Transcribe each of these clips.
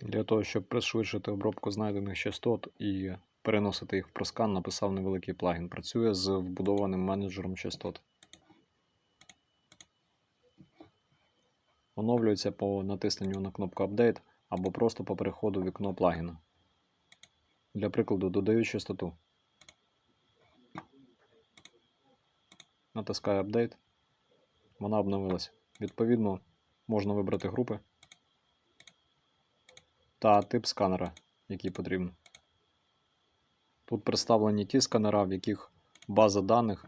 Для того, щоб пришвидшити обробку знайдених частот і переносити їх в проскан, написав невеликий плагін. Працює з вбудованим менеджером частот. Оновлюється по натисненню на кнопку Update або просто по переходу в вікно плагіна. Для прикладу, додаю частоту. Натискаю Update. Вона обновилася. Відповідно, можна вибрати групи та тип сканера, який потрібен. Тут представлені ті сканера, в яких база даних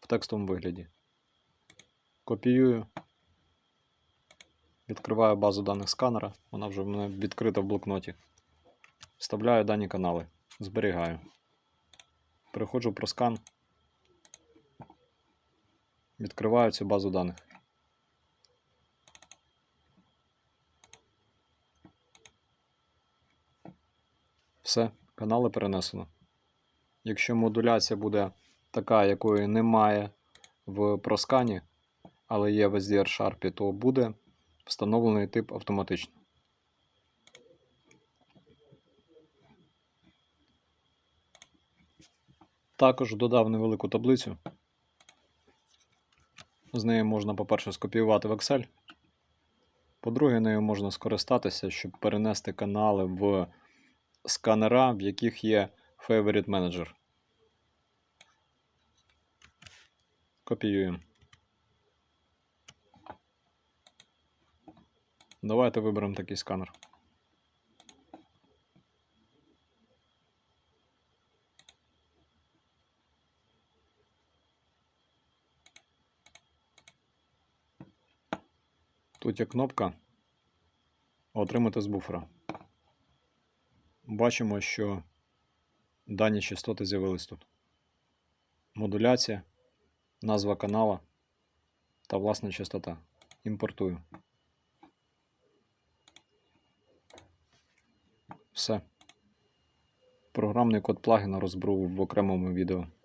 в текстовому вигляді. Копіюю. Відкриваю базу даних сканера. Вона вже в мене відкрита в блокноті. Вставляю дані канали. Зберігаю. Переходжу в проскан. Відкриваю цю базу даних. Все, канали перенесено. Якщо модуляція буде така, якої немає в проскані, але є в SDR Sharp, то буде встановлений тип автоматично. Також додав невелику таблицю. З нею можна, по-перше, скопіювати в Excel. По-друге, нею можна скористатися, щоб перенести канали в сканера, в яких є Favorite Manager. Копіюємо. Давайте виберемо такий сканер. Тут є кнопка Отримати з буфера. Бачимо, що дані частоти з'явились тут. Модуляція, назва канала та власна частота. Імпортую. Все. Програмний код плагіна розбрував в окремому відео.